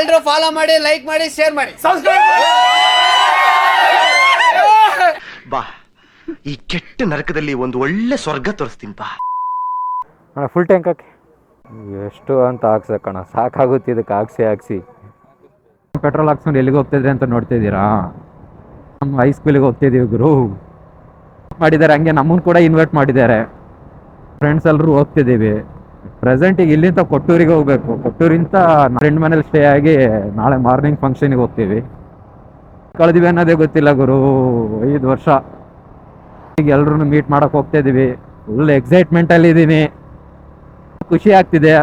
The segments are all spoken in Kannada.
ಎಲ್ಲರೂ ಫಾಲೋ ಮಾಡಿ ಲೈಕ್ ಮಾಡಿ ಶೇರ್ ಮಾಡಿ. ಬಾ ಈ ಕೆಟ್ಟ ನರಕದಲ್ಲಿ ಒಂದು ಒಳ್ಳೆ ಸ್ವರ್ಗ ತೋರಿಸ್ತೀನಿ ಬಾ. ಅಣ್ಣ ಫುಲ್ ಟ್ಯಾಂಕ್ ಹಾಕಿ. ಎಷ್ಟು ಅಂತ ಹಾಕ್ಸಕ್ಕಣ ಸಾಕಾಗುತ್ತೆ ಇದಕ್ಕೆ ಹಾಕ್ಸಿ ಹಾಕ್ಸಿ. ಪೆಟ್ರೋಲ್ ಹಾಕ್ಸ್ಕೊಂಡು ಎಲ್ಲಿಗೆ ಹೋಗ್ತಿದ್ರಿ ಅಂತ ನೋಡ್ತಿದ್ದೀರಾ ನಮ್ಮ ಹೈಸ್ಕೂಲಿಗೆ ಹೋಗ್ತಿದ್ದೀವಿ ಗುರು. ಮಾಡಿದ್ದಾರೆ ಹಂಗೆ ನಮ್ಮನ್ನು ಕೂಡ ಇನ್ವೈಟ್ ಮಾಡಿದ್ದಾರೆ. ಫ್ರೆಂಡ್ಸ್ ಎಲ್ಲರೂ ಹೋಗ್ತಿದ್ದೀವಿ ಪ್ರೆಸೆಂಟಿಗೆ ಇಲ್ಲಿಂದ ಕೊಟ್ಟೂರಿಗೆ ಹೋಗ್ಬೇಕು. ಕೊಟ್ಟೂರಿಂದ ಫ್ರೆಂಡ್ ಮನೇಲಿ ಸ್ಟೇ ಆಗಿ ನಾಳೆ ಮಾರ್ನಿಂಗ್ ಫಂಕ್ಷನಿಗೆ ಹೋಗ್ತೀವಿ. ಕಳೆದಿವಿ ಅನ್ನೋದೇ ಗೊತ್ತಿಲ್ಲ ಗುರು. ಐದು ವರ್ಷ. ಈಗ ಎಲ್ಲರೂ ಮೀಟ್ ಮಾಡೋಕೆ ಹೋಗ್ತಾ ಇದ್ದೀವಿ ಫುಲ್ ಎಕ್ಸೈಟ್ಮೆಂಟಲ್ಲಿ ಇದ್ದೀನಿ ಖುಷಿ ಆಗ್ತಿದೆ.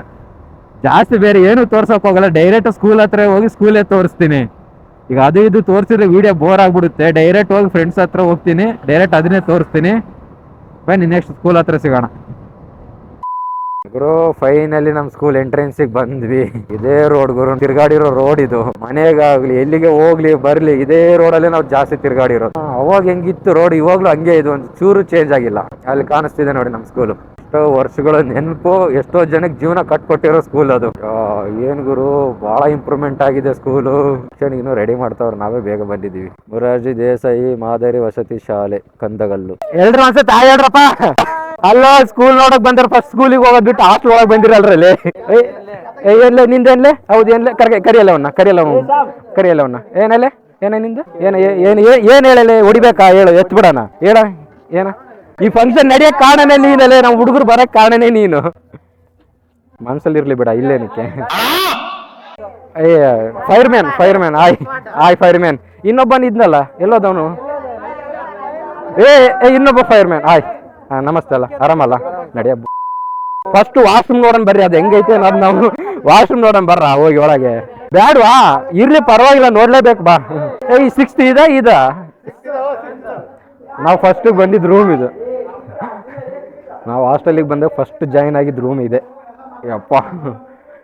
ಜಾಸ್ತಿ ಬೇರೆ ಏನು ತೋರ್ಸೋಕೆ ಹೋಗಲ್ಲ. ಡೈರೆಕ್ಟ್ ಸ್ಕೂಲ್ ಹತ್ರ ಹೋಗಿ ಸ್ಕೂಲೇ ತೋರಿಸ್ತೀನಿ. ಈಗ ಅದು ಇದು ತೋರಿಸಿದ್ರೆ ವಿಡಿಯೋ ಬೋರ್ ಆಗಿಬಿಡುತ್ತೆ. ಡೈರೆಕ್ಟ್ ಹೋಗಿ ಫ್ರೆಂಡ್ಸ್ ಹತ್ರ ಹೋಗ್ತೀನಿ. ಡೈರೆಕ್ಟ್ ಅದನ್ನೇ ತೋರಿಸ್ತೀನಿ. ಬನ್ನಿ ನೆಕ್ಸ್ಟ್ ಸ್ಕೂಲ್ ಹತ್ರ ಸಿಗೋಣ. ಗುರು ಫೈನಲಿ ನಮ್ ಸ್ಕೂಲ್ ಎಂಟ್ರೆನ್ಸಿಗೆ ಬಂದ್ವಿ. ಇದೇ ರೋಡ್ ಗುರು, ತಿರ್ಗಾಡಿರೋ ರೋಡ್ ಇದು. ಮನೆಗಾಗ್ಲಿ, ಎಲ್ಲಿಗೆ ಹೋಗ್ಲಿ, ಬರ್ಲಿ, ಇದೇ ಅಲ್ಲಿ ನಾವು ಜಾಸ್ತಿ ತಿರ್ಗಾಡಿರೋದು. ಅವಾಗ ಹೆಂಗಿತ್ತು ರೋಡ್ ಇವಾಗ್ಲೂ ಹಂಗೆ ಇದು, ಒಂದು ಚೂರು ಚೇಂಜ್ ಆಗಿಲ್ಲ. ಅಲ್ಲಿ ಕಾಣಿಸ್ತಿದೆ ನೋಡಿ ನಮ್ ಸ್ಕೂಲು ಎಷ್ಟೋ ವರ್ಷಗಳ ನೆನಪು, ಎಷ್ಟೋ ಜನಕ್ಕೆ ಜೀವನ ಕಟ್ಕೊಟ್ಟಿರೋ ಸ್ಕೂಲ್ ಅದು. ಏನ್ ಗುರು ಬಹಳ ಇಂಪ್ರೂವ್ಮೆಂಟ್ ಆಗಿದೆ ಸ್ಕೂಲು ಇನ್ನೂ ರೆಡಿ ಮಾಡ್ತಾವ್ರೆ, ನಾವೇ ಬೇಗ ಬಂದಿದ್ದೀವಿ. ಮುರಾರ್ಜಿ ದೇಸಾಯಿ ಮಾದರಿ ವಸತಿ ಶಾಲೆ, ಕಂದಗಲ್ಲು. ಎಲ್ರು ಅನ್ಸುತ್ತೆ ಆ ಹೇಳ್ರಪ್ಪ. ಅಲ್ಲ ಸ್ಕೂಲ್ ನೋಡಕ್ ಬಂದ್ರಪ್ಪ ಫಸ್ಟ್ ಸ್ಕೂಲಿಗೆ ಹೋಗೋದ್ ಬಿಟ್ಟು ಹಾಸ್ಟೆಲ್ ಒಳಗ್ ಬಂದಿರಲ್ರಲ್ಲಿ ಎಲ್ಲ ನಿಂದೇನ್ಲೆ ಹೌದು ಏನ್ಲೆ ಕರ್ಗೆ ಕರಿಯಲ್ಲ ಅವನ್ನ ಕರಿಯಲ್ಲ ಕರಿಯಲ್ಲ ಏನಲ್ಲೇ ಏನ ನಿಂದ? ಏನ ಏನ್ ಏನ್ ಹೇಳಲೆ? ಹೊಡಿಬೇಕಾ? ಹೇಳು ಎತ್ ಬಿಡಣ ಹೇಳ, ಏನ? ಈ ಫಂಕ್ಷನ್ ನಡೆಯಕ್ ಕಾರಣನೇ ನೀನಲ್ಲೇ ನಾವು ಹುಡುಗರು ಬರಕ್ ಕಾರಣನೇ ನೀನು. ಮನ್ಸಲ್ಲಿ ಇರ್ಲಿ ಬಿಡ ಇಲ್ಲೇನಕ್ಕೆ? ಫೈರ್ ಮ್ಯಾನ್ ಫೈರ್ ಮ್ಯಾನ್ ಆಯ್ ಆಯ್ ಫೈರ್ ಮ್ಯಾನ್ ಇನ್ನೊಬ್ಬನ್ ಇದ್ನಲ್ಲ ಎಲ್ಲೋದವನು? ಏ ಏ, ಇನ್ನೊಬ್ಬ ಫೈರ್ ಮ್ಯಾನ್ ಆಯ್ ನಮಸ್ತೆ ಅಲ್ಲ ಆರಾಮಲ್ಲ? ನಡೆಯ ಫಸ್ಟ್ ವಾಶ್ರೂಮ್ ನೋಡೋಣ ಬರ್ರಿ ಅದು ಹೆಂಗೈತೆ ಅನ್ನೋದು ನಾವು ವಾಶ್ರೂಮ್ ನೋಡೋಣ ಬರ್ರ ಹೋಗಿ ಒಳಗೆ. ಬ್ಯಾಡ್ವಾ ಇರ್ಲಿ ಪರವಾಗಿಲ್ಲ ನೋಡ್ಲೇಬೇಕು ಬಾ. ಏ ಸಿಕ್ಸ್ತ್ ಇದ ಇದ? ನಾವು ಫಸ್ಟ್ ಬಂದಿದ್ದು ರೂಮ್ ಇದು. ನಾವು ಹಾಸ್ಟೆಲಿಗೆ ಬಂದಾಗ ಫಸ್ಟ್ ಜಾಯಿನ್ ಆಗಿದ್ದು ರೂಮ್ ಇದೆ. ಯಪ್ಪ.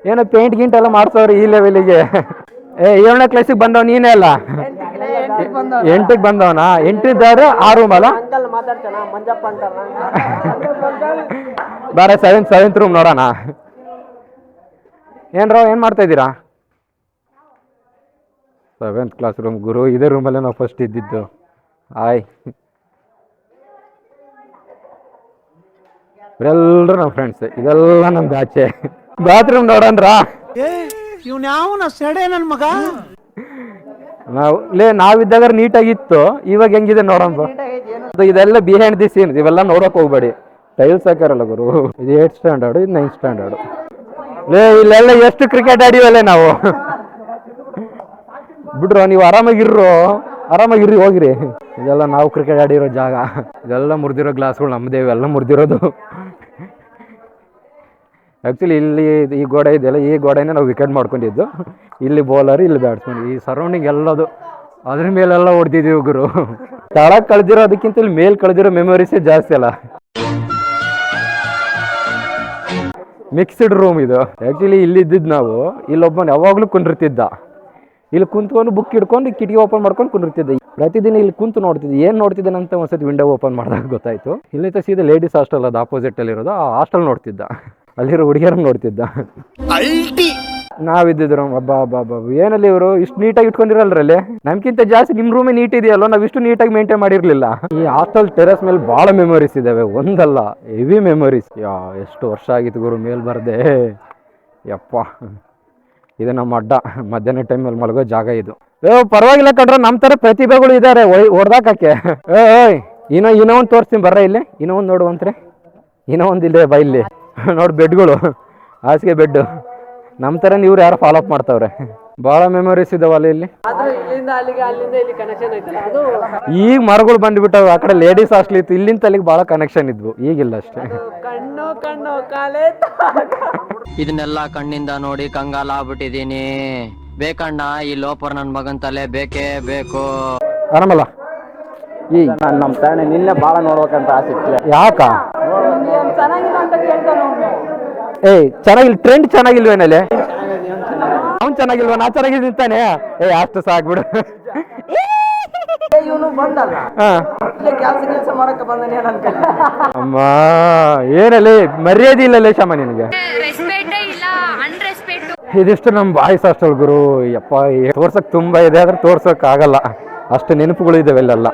ಏನೋ ಪೇಂಟ್ ಗಿಂಟ್ ಎಲ್ಲ ಮಾಡ್ತಾವ್ರಿ ಈ ಲೆವೆಲಿಗೆ ಏ, ಏಳನೇ ಕ್ಲಾಸಿಗೆ ಬಂದವ ನೀನೇ ಅಲ್ಲ? ಎಂಟಿಗೆ ಬಂದವನ? ಎಂಟಿದ್ದಾರೆ ಆ ರೂಮ್ ಅಲ್ಲ? ಬೇರೆ ಸೆವೆಂತ್ ಸೆವೆಂತ್ ರೂಮ್ ನೋಡೋಣ. ಏನ್ರೋ ಏನು ಮಾಡ್ತಾ ಇದ್ದೀರಾ? ಸೆವೆಂತ್ ಕ್ಲಾಸ್ ರೂಮ್ ಗುರು, ಇದೇ ರೂಮಲ್ಲೇ ನಾವು ಫಸ್ಟ್ ಇದ್ದಿದ್ದು. ಆಯ್. ಇವರೆಲ್ಲರೂ ನಮ್ಮ ಫ್ರೆಂಡ್ಸ್ ಇದೆಲ್ಲ ನಮ್ದು ಆಚೆ. ಬಾತ್ರೂಮ್ ನೋಡಂದ್ರ ಇವ್ನ ಯಾವನ ಸೆಡೆ ನನ್ ಮಗ? ನಾವು ಲೇ ನಾವಿದ್ದಾಗ ನೀಟಾಗಿತ್ತು. ಇವಾಗ ಹೆಂಗಿದೆ ನೋಡೋಣ ಇದೆಲ್ಲ ಬಿಹೈಂಡ್ ದಿ ಸೀನ್ ಇವೆಲ್ಲ ನೋಡಕ್ ಹೋಗ್ಬೇಡಿ. ಟೈಲ್ಸ್ ಹಾಕಾರಲ್ಲ ಗುರು. ಇದು ಏಟ್ ಸ್ಟ್ಯಾಂಡರ್ಡ್ ಇದು ನೈನ್ ಸ್ಟ್ಯಾಂಡರ್ಡ್ ಲೇ ಇಲ್ಲೆಲ್ಲ ಎಷ್ಟು ಕ್ರಿಕೆಟ್ ಆಡಿವಲ್ಲ ನಾವು? ಬಿಡ್ರೋ ನೀವು ಆರಾಮಾಗಿರ್ರು. ಆರಾಮಾಗಿರ್ರಿ ಹೋಗಿರಿ. ಇದೆಲ್ಲ ನಾವು ಕ್ರಿಕೆಟ್ ಆಡಿರೋ ಜಾಗ. ಇದೆಲ್ಲ ಮುರಿದಿರೋ ಗ್ಲಾಸ್ಗಳು ನಮ್ಮದೇ ಇವೆಲ್ಲ ಮುರಿದಿರೋದು. ಆ್ಯಕ್ಚುಲಿ ಇಲ್ಲಿ ಈ ಗೋಡೆ ಇದೆಯಲ್ಲ, ಈ ಗೋಡೆನೇ ನಾವು ವಿಕೆಟ್ ಮಾಡ್ಕೊಂಡಿದ್ದು. ಇಲ್ಲಿ ಬೌಲರ್ ಇಲ್ಲಿ ಬ್ಯಾಟ್ಸ್ಮನ್ ಈ ಸರೌಂಡಿಂಗ್ ಎಲ್ಲದು ಅದ್ರ ಮೇಲೆಲ್ಲ ಹೊಡೆದಿದ್ದೀವಿ ಗುರು. ತಳ ಕಳೆದಿರೋ ಅದಕ್ಕಿಂತ ಇಲ್ಲಿ ಮೇಲ್ ಕಳೆದಿರೋ ಮೆಮೊರೀಸೇ ಜಾಸ್ತಿ ಅಲ್ಲ. ಮಿಕ್ಸ್ಡ್ ರೂಮ್ ಇದು. ಆ್ಯಕ್ಚುಲಿ ಇಲ್ಲಿ ಇದ್ದಿದ್ದು ನಾವು, ಇಲ್ಲೊಬ್ಬನ ಯಾವಾಗಲೂ ಕುಂಡಿರ್ತಿದ್ದ ಇಲ್ಲಿ ಕುಂತ್ಕೊಂಡು ಬುಕ್ ಹಿಡ್ಕೊಂಡು ಕಿಟಕಿ ಓಪನ್ ಮಾಡ್ಕೊಂಡು ಕುಂಡಿರ್ತಿದ್ದೆ ಪ್ರತಿದಿನ ಇಲ್ಲಿ ಕುಂತು ನೋಡ್ತಿದ್ದೆ, ಏನು ನೋಡ್ತಿದ್ದೇನೆ ಅಂತ ಒಂದ್ಸತಿ ವಿಂಡೋ ಓಪನ್ ಮಾಡಿದಾಗ ಗೊತ್ತಾಯಿತು. ಇಲ್ಲಿ ಸೀದಾ ಲೇಡೀಸ್ ಹಾಸ್ಟೆಲ್ ಅದು ಆಪೋಸಿಟಲ್ಲಿರೋದು ಆ ಹಾಸ್ಟೆಲ್ ನೋಡ್ತಿದ್ದ. ಅಲ್ಲಿರೋ ಹುಡುಗಿಯರ ನೋಡ್ತಿದ್ದ. ನಾವಿದ್ದಿದ್ರು ಹಬ್ಬ ಹಬ್ಬ ಹಬ್ಬ ಏನಲ್ಲಿ ಇವರು? ಇಷ್ಟು ನೀಟಾಗಿ ಇಟ್ಕೊಂಡಿರಲ್ರಲ್ಲಿ ನಮ್ಗಿಂತ ಜಾಸ್ತಿ ನಿಮ್ಮ ರೂಮೇ ನೀಟ್ ಇದೆಯಲ್ಲ ನಾವು ಇಷ್ಟು ನೀಟಾಗಿ ಮೇಂಟೈನ್ ಮಾಡಿರ್ಲಿಲ್ಲ. ಈ ಹಾಸ್ಟೆಲ್ ಟೆರಸ್ ಮೇಲೆ ಭಾಳ ಮೆಮೊರೀಸ್ ಇದಾವೆ ಒಂದಲ್ಲ ಹೆವಿ ಮೆಮೊರೀಸ್ ಯಾ ಎಷ್ಟು ವರ್ಷ ಆಗಿತ್ತು ಗುರು ಮೇಲ್ ಬರ್ದೆ. ಯಪ್ಪ. ಇದು ನಮ್ಮ ಅಡ್ಡ. ಮಧ್ಯಾಹ್ನ ಟೈಮಲ್ಲಿ ಮಲಗೋ ಜಾಗ ಇದು. ಏ ಪರವಾಗಿಲ್ಲ ಕಣ್ರ ನಮ್ಮ ಥರ ಪ್ರತಿಭೆಗಳು ಇದ್ದಾರೆ ಹೊಡ್ದಾಕಕ್ಕೆ ಏ ಏಯ್ ಇನ್ನೋ ಇನ್ನೂ ಒಂದು ತೋರಿಸ್ತೀನಿ ಬರ್ರ ಇಲ್ಲಿ? ಇನ್ನೋ ಒಂದು ನೋಡುವಂತ್ರಿ? ಏನೋ ಒಂದು ಇಲ್ಲೇ ಬೈಲಿ ಇಲ್ಲಿ. ನೋಡಿ ಬೆಡ್ಗಳು ಹಾಸಿಗೆ ಬೆಡ್ ನಮ್ಮ ಥರ ಇವ್ರು ಯಾರು ಫಾಲೋಅಪ್ ಮಾಡ್ತಾವ್ರೆ. ಭಾಳ ಮೆಮೊರೀಸ್ ಇದಾವಲ್ಲ ಇಲ್ಲಿ. ಈಗ ಮರಗಳು ಬಂದ್ಬಿಟ್ಟವು ಆ ಕಡೆ ಲೇಡೀಸ್ ಹಾಸ್ಟೆಲ್ ಇತ್ತು ಇಲ್ಲಿಂದ ಅಲ್ಲಿಗೆ ಭಾಳ ಕನೆಕ್ಷನ್ ಇದ್ವು ಈಗಿಲ್ಲ ಅಷ್ಟೇ. ಇದನ್ನೆಲ್ಲ ಕಣ್ಣಿಂದ ನೋಡಿ ಕಂಗಾಲ ಆಗ್ಬಿಟ್ಟಿದೀನಿ ಬೇಕಣ್ಣ ಈ ಲೋಪರ್ ನನ್ನ ಮಗನ್ ತಲೆ ಬೇಕೇ ಬೇಕು. ಆರಾಮಲ್ಲ? ಈ ನಮ್ಮ ತಾನೆ ನಿನ್ನೆ ಭಾಳ ನೋಡ್ಬೇಕಂತ ಆಸೆ ಯಾಕ? ಏಯ್ ಚೆನ್ನಾಗಿಲ್ಲ ಟ್ರೆಂಡ್ ಚೆನ್ನಾಗಿಲ್ವೇನಲ್ಲಿ ಅವ್ನು ಚೆನ್ನಾಗಿಲ್ವ? ನಾ ಚೆನ್ನಾಗಿದ್ದಾನೆ ತಾನೆ? ಏ ಅಷ್ಟು ಸಾಕ್ಬಿಡು. ಇವನು ಬಂದಲ್ಲ? ಹಾ. ಇಲ್ಲೇ ಕೆಲಸ ಕೆಲಸ ಮಾಡಕ್ಕೆ ಬಂದನೆ ಅನ್ಕೊಂಡೆ ಅಮ್ಮ ಏನಲ್ಲಿ ಮರ್ಯಾದೆ ಇಲ್ಲ ಶಮ ನಿನಗೆ? ರೆಸ್ಪೆಕ್ಟೇ ಇಲ್ಲ ಅನ್ರೆಸ್ಪೆಕ್ಟ್ ಇದಿಷ್ಟು ನಮ್ಮ ಬಾಯ್ಸ್ ಹಾಸ್ಟೆಲ್ ಗುರು ಯಪ್ಪ ತೋರ್ಸಕ್ ತುಂಬಾ ಇದೆ ಆದ್ರೆ ತೋರ್ಸಕ್ ಆಗಲ್ಲ. ಅಷ್ಟು ನೆನಪುಗಳು ಇದಾವೆ ಇಲ್ಲೆಲ್ಲ.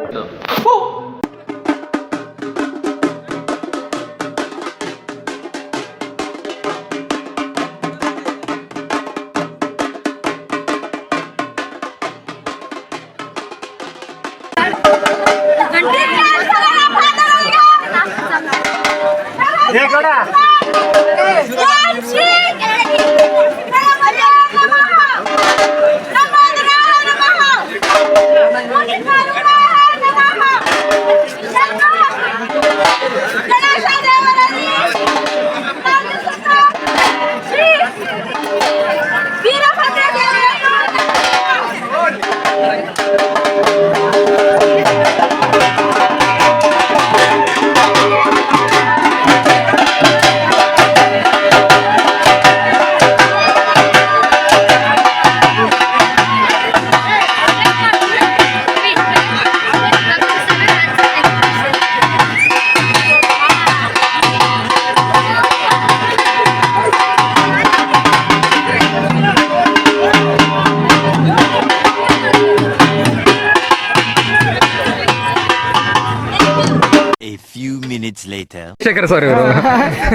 Later. ಸರ್ ಇವರು.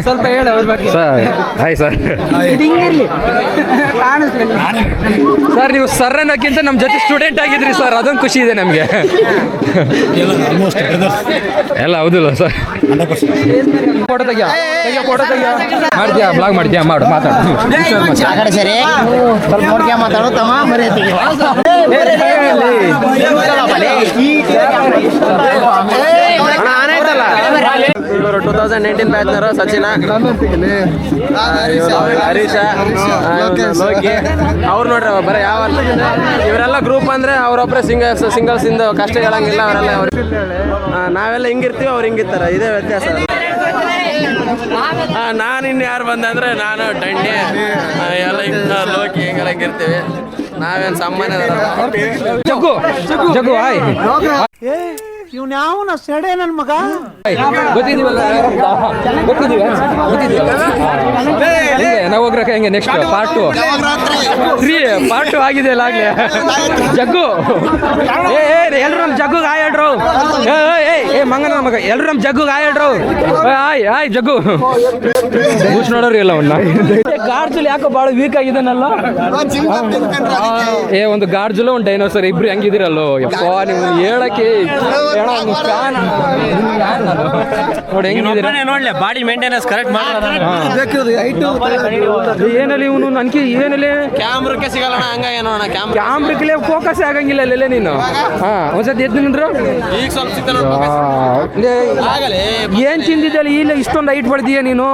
ಸ್ವಲ್ಪ ಹೇಳಿ ಅವ್ರ ಬಗ್ಗೆ. Sir hi sir. ಹಿಂಗಿರ್ಲಿ. ಸರ್ ನೀವು ಸರ್ ಅನ್ನೋಕ್ಕಿಂತ ನಮ್ಮ ಜೊತೆ ಸ್ಟೂಡೆಂಟ್ ಆಗಿದ್ರಿ ಸರ್. ಅದೊಂದು ಖುಷಿ ಇದೆ ನಮಗೆ. ಎಲ್ಲ ಹೌದಿಲ್ಲ ಸರ್. ಫೋಟೋ ತೆಗಿಯ ತೆಗಿಯ ಫೋಟೋ ತೆಗಿಯ. ಮಾಡ್ತೀಯಾ ಬ್ಲಾಗ್ ಮಾಡ್ತೀಯಾ? ಮಾಡು ಮಾತಾಡು. ಸರಿ. ಸ್ವಲ್ಪ ನೋಡ್ಕೊಂಡ್ ಮಾತಾಡು ತಮ್ಮ ಇವರು ಟೂ ತೌಸಂಡ್ ನೈನ್ಟೀನ್ ಬ್ಯಾಚ್ನವರು ಸಚಿನ ಹರೀಶ ಲೋಕಿ. ಅವ್ರು ನೋಡ್ರಿ ಬರೀ ಯಾವ ಇವರೆಲ್ಲ ಗ್ರೂಪ್ ಅಂದ್ರೆ ಅವ್ರೊಬ್ಬರೇ ಸಿಂಗಲ್ಸ್ ಸಿಂಗಲ್ಸ್ ಇಂದ ಕಷ್ಟ ಹೇಳಂಗಿಲ್ಲ ಅವರೆಲ್ಲ ಅವ್ರು. ನಾವೆಲ್ಲ ಹಿಂಗಿರ್ತೀವಿ ಅವ್ರು ಹಿಂಗಿರ್ತಾರೆ. ಇದೇ ವ್ಯತ್ಯಾಸ. ನಾನು ಇನ್ನು ಯಾರು ಬಂದೆ ಅಂದ್ರೆ ನಾನು ಡಂಡೆ ಎಲ್ಲ ಇಂಥ ಲೋಕಿ ಹಿಂಗೆಲ್ಲ ಇರ್ತೀವಿ ನಾವೇನು ಸಾಮಾನ್ಯ ಜಗ್ಗು ಜಗ್ಗು ಹಾಯ್ ಏ ಇವ್ನ ಯಾವನ ಸೆಡೆ ನನ್ ಮಗ? ನವಗ್ರಹ ಹೆಂಗೆ? Next part two three part two ಆಗಿದೆ ಅಲ್ಲ ಆಗ್ಲೇ. ಜಗ್ಗು. ಏ ಏ ಎಲ್ರು ನಮ್ ಜಗ್ಗುಗೆ ಆಯ್ ಏ ಏ, ಏ ಏ ಮಂಗನ ಮಗ ಎಲ್ರು ನಮ್ ಜಗ್ಗುಗೆ ಆಯ್ ಹೇಳ್ರು ಏ, ಆಯ್ ಆಯ್ ಜಗ್ಗು. ಬೂಸ್ ನೋಡೋರು ಇಲ್ಲ ಅವನ್ನ ಗಾರ್ಜುಲ್ ಯಾಕೋ ಭಾಳ ವೀಕ್ ಆಗಿದ್ದಾನಲ್ಲ? ಏ ಒಂದು ಗಾರ್ಜುಲು ಒಂದು ಡೈನೋಸರ್ ಇಬ್ರು ಹೆಂಗಿದಿರಲ್ಲೋ ಯಪ್ಪ ನೀವು ಹೇಳಕ್ಕೆ ನೋಡಿ ಹೆಂಗಿದ್ದೀರ? ನೋಡ್ಲಿ ಬಾಡಿ ಮೇಂಟೆನೆನ್ಸ್ ಕರೆಕ್ಟ್ ಏನಲ್ಲಿ ಇವನು ನನ್ಗೆ ಏನಲ್ಲಿ ಕ್ಯಾಮ್ರಕ್ಕೆ ಸಿಗಲ್ಲ ಹಂಗ ಏನೋ ಕ್ಯಾಮ್ರಾ ಕ್ಯಾಮ್ರಕ್ಲೆ ಫೋಕಸ್ ಆಗಂಗಿಲ್ಲ ಅಲ್ಲೆಲ್ಲ ನೀನು. ಹಾ ಒಂದ್ಸತಿ ಎದ್ದು ನಿಂದ್ರು? ಈಗ ಸ್ವಲ್ಪ ಏನ್ ತಿಂದಿದ್ದಲ್ಲ ಇಲ್ಲ ಇಷ್ಟೊಂದು ಹೈಟ್ ಬಡ್ದೀಯ ನೀನು?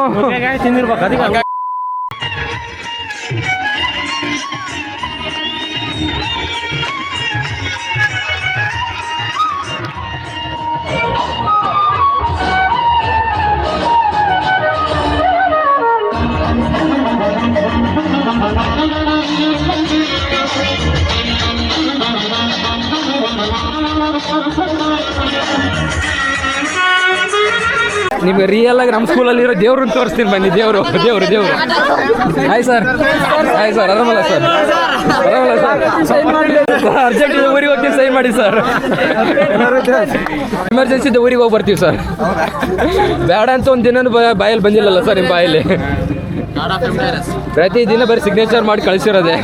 ನಿಮ್ಗೆ ರಿಯಲ್ ಆಗಿ ನಮ್ಮ ಸ್ಕೂಲಲ್ಲಿ ಇರೋ ದೇವ್ರನ್ನ ತೋರಿಸ್ತೀನಿ ಬನ್ನಿ. ದೇವರು ದೇವರು ದೇವರು. ಹಾಯ್ ಸರ್ ಹಾಯ್ ಸರ್ ಆರಾಮಲ್ಲ ಸರ್ ಆರಾಮಲ್ಲ ಸರ್ ಅರ್ಜೆಂಟ್ ಇದೆ ಊರಿಗೆ ಹೋಗ್ತೀವಿ ಸೈನ್ ಮಾಡಿ ಸರ್ ಎಮರ್ಜೆನ್ಸಿ ಇದೆ ಊರಿಗೆ ಹೋಗಿ ಬರ್ತೀವಿ ಸರ್ ಬೇಡ ಅಂತ ಒಂದು ದಿನ ಬಾಯಲ್ಲಿ ಬಂದಿಲ್ಲಲ್ಲ ಸರ್ ನಿಮ್ಮ ಬಾಯಲ್ಲಿ. ಪ್ರತಿ ದಿನ ಬರೀ ಸಿಗ್ನೇಚರ್ ಮಾಡಿ ಕಳಿಸಿರೋದೆ.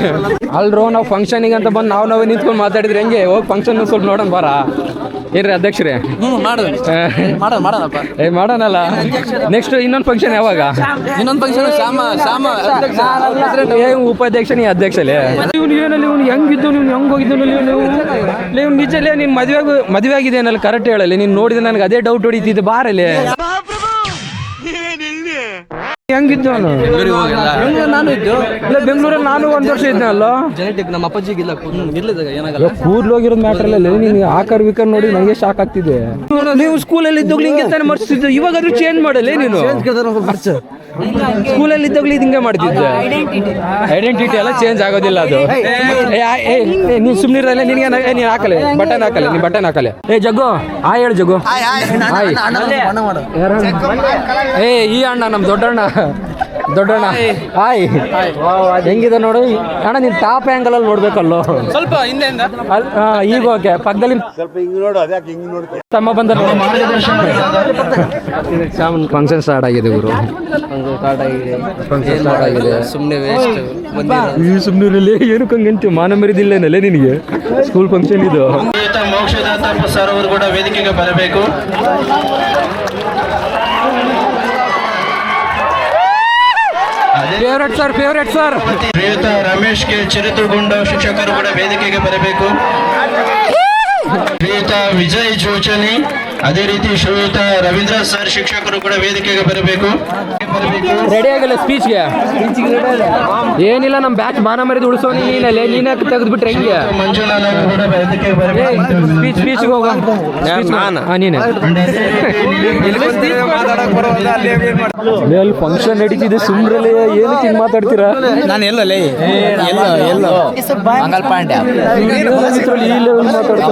ಅಲ್ರೋ ನಾವು ಫಂಕ್ಷನಿಗೆ ಅಂತ ಬಂದು ನಾವು ನಾವೇ ನಿಂತ್ಕೊಂಡು ಮಾತಾಡಿದ್ರೆ ಹೆಂಗೆ? ಹೋಗಿ ಫಂಕ್ಷನ್ ಸ್ವಲ್ಪ ನೋಡೋಣ ಬಾರ. ಏನ್ರಿ ಅಧ್ಯಕ್ಷರೇ? ಏ ಮಾಡೋಣಲ್ಲ. ನೆಕ್ಸ್ಟ್ ಇನ್ನೊಂದು ಫಂಕ್ಷನ್ ಯಾವಾಗ? ಇನ್ನೊಂದು ಫಂಕ್ಷನ್ ಶಾಮ ಉಪಾಧ್ಯಕ್ಷ ನೀ ಅಧ್ಯಕ್ಷಲೇ ಇವ್ನು ಏನಲ್ಲಿ ಇವ್ನು ಹೆಂಗಿದ್ದು ನೀವು ಹೆಂಗ್ ಹೋಗಿದ್ದು ನೀವು ನೀವು ನಿಜಲೇ ನೀನು ಮದುವೆ ಮದುವೆ ಆಗಿದೆ ಅನ್ನಲ್ಲಿ ಕರೆಕ್ಟ್ ಹೇಳಲಿ ನೀನು ನೋಡಿದ್ರೆ ನನಗೆ ಅದೇ ಡೌಟ್ ಹೊಡಿತಿದ್ದೆ ಬಾರಲ್ಲಿ ಹೆಂಗಿದ್ದು ಅವನು ನಾನು ಇದ್ದು. ಇಲ್ಲ ಬೆಂಗಳೂರಲ್ಲಿ ನಾನು ಒಂದು ವರ್ಷ ಇದ್ನಲ್ಲ ಜೆನೆಟಿಕ್ ನಮ್ಮ ಇರ್ಲಿದಾಗ ಏನಾಗಲ್ಲ? ಕೂದಲು ಹೋಗಿರೋ ಮ್ಯಾಟ್ರಲ್ಲ ಅಲ್ಲ ನೀನು ಆಕಾರ ವಿಕರ್ ನೋಡಿ ನನಗೆ ಶಾಕ್ ಆಗ್ತಿದೆ. ನೀವು ಸ್ಕೂಲಲ್ಲಿ ಇದ್ದಾಗಲೂ ಹಿಂಗೆ ತಾನೇ ಇವಾಗ ಇವಾಗಾದ್ರೂ ಚೇಂಜ್ ಮಾಡಲ್ಲ ನೀನು ಸ್ಕೂಲಲ್ಲಿ ಇದ್ದಾಗಲೂ ಇದು ಹಿಂಗೆ ಮಾಡ್ತಿದ್ದೆ ಐಡೆಂಟಿಟಿ ಎಲ್ಲ ಚೇಂಜ್ ಆಗೋದಿಲ್ಲ ಅದು ನೀನು ಸುಮ್ಮನಿರಲ್ಲ ನಿನಗೆ ನೀನು ಹಾಕಲೆ ಬಟನ್ ಹಾಕಲೆ ನೀನು ಬಟನ್ ಹಾಕಲೆ ಏ ಜಗ್ಗು ಆ ಹೇಳು ಜಗ್ಗು ಹಾಯ್? ಏ ಈ ಅಣ್ಣ ನಮ್ಮ ದೊಡ್ಡಣ್ಣ ದೊಡ್ಡಣ್ಣ. ಹಾಯ್ ಹೆಂಗಿದೆ ನೋಡು. ಅಣ್ಣ ನೀನ್ ಟಾಪ್ ಆಂಗಲ್ ಅಲ್ಲಿ ನೋಡ್ಬೇಕಲ್ಲೋ. ಸ್ವಲ್ಪ ಹಿಂದೆಯಿಂದ. ಈಗ ಓಕೆ ಪಕ್ಕದಲ್ಲಿ ತಮ್ಮ ಬಂದ ಫಂಕ್ಷನ್ ಸ್ಟಾರ್ಟ್ ಆಗಿದೆ ಗುರು. ಫಂಕ್ಷನ್ ಸ್ಟಾರ್ಟ್ ಆಗಿದೆ. ಸುಮ್ಮನೆ ವೇಸ್ಟ್ ಈ ಸುಮ್ಮನೆ ಏನು ಕಂಗಂತೀವಿ ಮಾನ ಮರಿದಿಲ್ಲ ನಿನಗೆ? ಸ್ಕೂಲ್ ಫಂಕ್ಷನ್ ಇದು. ಮೋಕ್ಷದಾತ ಸರ್ ಅವರು ಕೂಡ ವೇದಿಕೆಗೆ ಬರಬೇಕು. ಫೇವ್ರೆಟ್ ಸರ್ ಫೇವ್ರೆಟ್ ಸರ್ ಶ್ರೀಯುತ ರಮೇಶ್ಗೆ ಚಿರುತುಗೊಂಡ ಶಿಕ್ಷಕರು ಕೂಡ ವೇದಿಕೆಗೆ ಬರಬೇಕು. ಶ್ರೀಯುತ ವಿಜಯ್ ಜೋಚನಿ. ಅದೇ ರೀತಿ ಶ್ರೀಯುತ ರವೀಂದ್ರ ಸರ್ ಶಿಕ್ಷಕರು ಕೂಡ ವೇದಿಕೆಗೆ ಬರಬೇಕು. ಬರಬೇಕು ರೆಡಿ ಆಗಿಲ್ಲ ಸ್ಪೀಚ್ಗೆ ಏನಿಲ್ಲ ನಮ್ಮ ಬ್ಯಾಚ್ ಮಾನ ಮರಿದು ಉಳಿಸೋ ನೀನಲ್ಲೇ ನೀನ ತೆಗೆದ್ಬಿಟ್ರೆ ಹೆಂಗೆ? ಸ್ಪೀಚ್ ಸ್ಪೀಚ್ಗೆ ಹೋಗ ನಾನು? ಅಲ್ಲಿ ಫಂಕ್ಷನ್ ನಡೀತಿದೆ ಸುಮ್ರಲ್ಲಿ ಏನಕ್ಕೆ ಹಿಂಗೆ ಮಾತಾಡ್ತೀರಾ? ನಾನು ಎಲ್ಲಲೇ ಎಲ್ಲ ಎಲ್ಲ. ಮಂಗಲ್ ಪಾಂಡ್ಯ. ಈ ಲೆವೆಲ್ ಮಾತಾಡ್ತಾರೆ?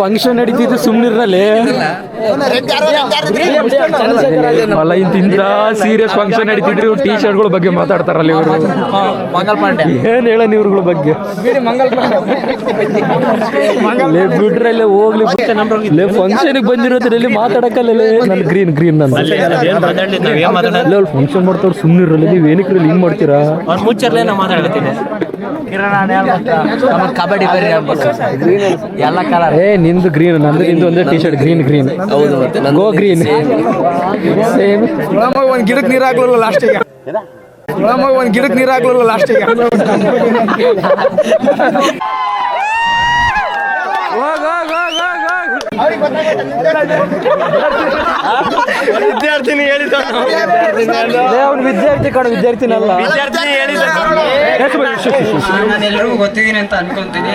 ಫಂಕ್ಷನ್ ನಡೀತಿದ್ದು ಸುಮ್ಮನಿರಲಿ ಅಲ್ಲ ಇನ್ ಇಂಥ ಸೀರಿಯಸ್ ಫಂಕ್ಷನ್ ನಡೀತಿದ್ರು ಟೀ ಶರ್ಟ್ಗಳ ಬಗ್ಗೆ ಮಾತಾಡ್ತಾರಲ್ಲ ಇವರು. ಮಂಗಲ್ ಪಾಂಡೆ. ಏನ್ ಹೇಳ ಇವ್ರಗಳ ಬಗ್ಗೆ? ಲೇ ಬಿಟ್ರಲ್ಲೇ ಹೋಗ್ಲಿ. ಫಂಕ್ಷನ್ ಬಂದಿರೋದ್ರಲ್ಲಿ ಮಾತಾಡಕಲ್ಲ ನನ್ನ ಗ್ರೀನ್ ಗ್ರೀನ್ ನಾನು. ಫಂಕ್ಷನ್ ಮಾಡ್ತಾವ್ರು ಸುಮ್ಮನಿರಲ್ಲ ನೀವು ಏನಕ್ಕೆ ಹಿಂಗ್ ಮಾಡ್ತೀರಾ? ಕಬಡ್ಡಿ ಬರ್ರಿ ಎಲ್ಲ ಕಲರ್ ಏ ನಿಂದು ಗ್ರೀನ್ ನಂದು ನಿಂದು ಒಂದೇ ಟೀ ಶರ್ಟ್ ಗ್ರೀನ್ ಗ್ರೀನ್ ಹೌದು ಮತ್ತೆ ಗೋ ಗ್ರೀನ್ ಸೇಮ್ ಒಂದು ಗಿಡಕ್ಕೆ ನೀರು ಹಾಕ್ಲಿಲ್ಲ ಲಾಸ್ಟಿಗೆ ಒಂದು ಗಿಡಕ್ಕೆ ನೀರು ಹಾಕ್ಲಿಲ್ಲ ಲಾಸ್ಟಿಗೆ ವಿದ್ಯಾರ್ಥಿನಿ ಹೇಳಿದ ಅವ್ನು ವಿದ್ಯಾರ್ಥಿ ಕಣ ವಿದ್ಯಾರ್ಥಿನಲ್ಲ. ನಾನೆಲ್ಲರಿಗೂ ಗೊತ್ತಿದ್ದೀನಿ ಅಂತ ಅನ್ಕೊಂತೀನಿ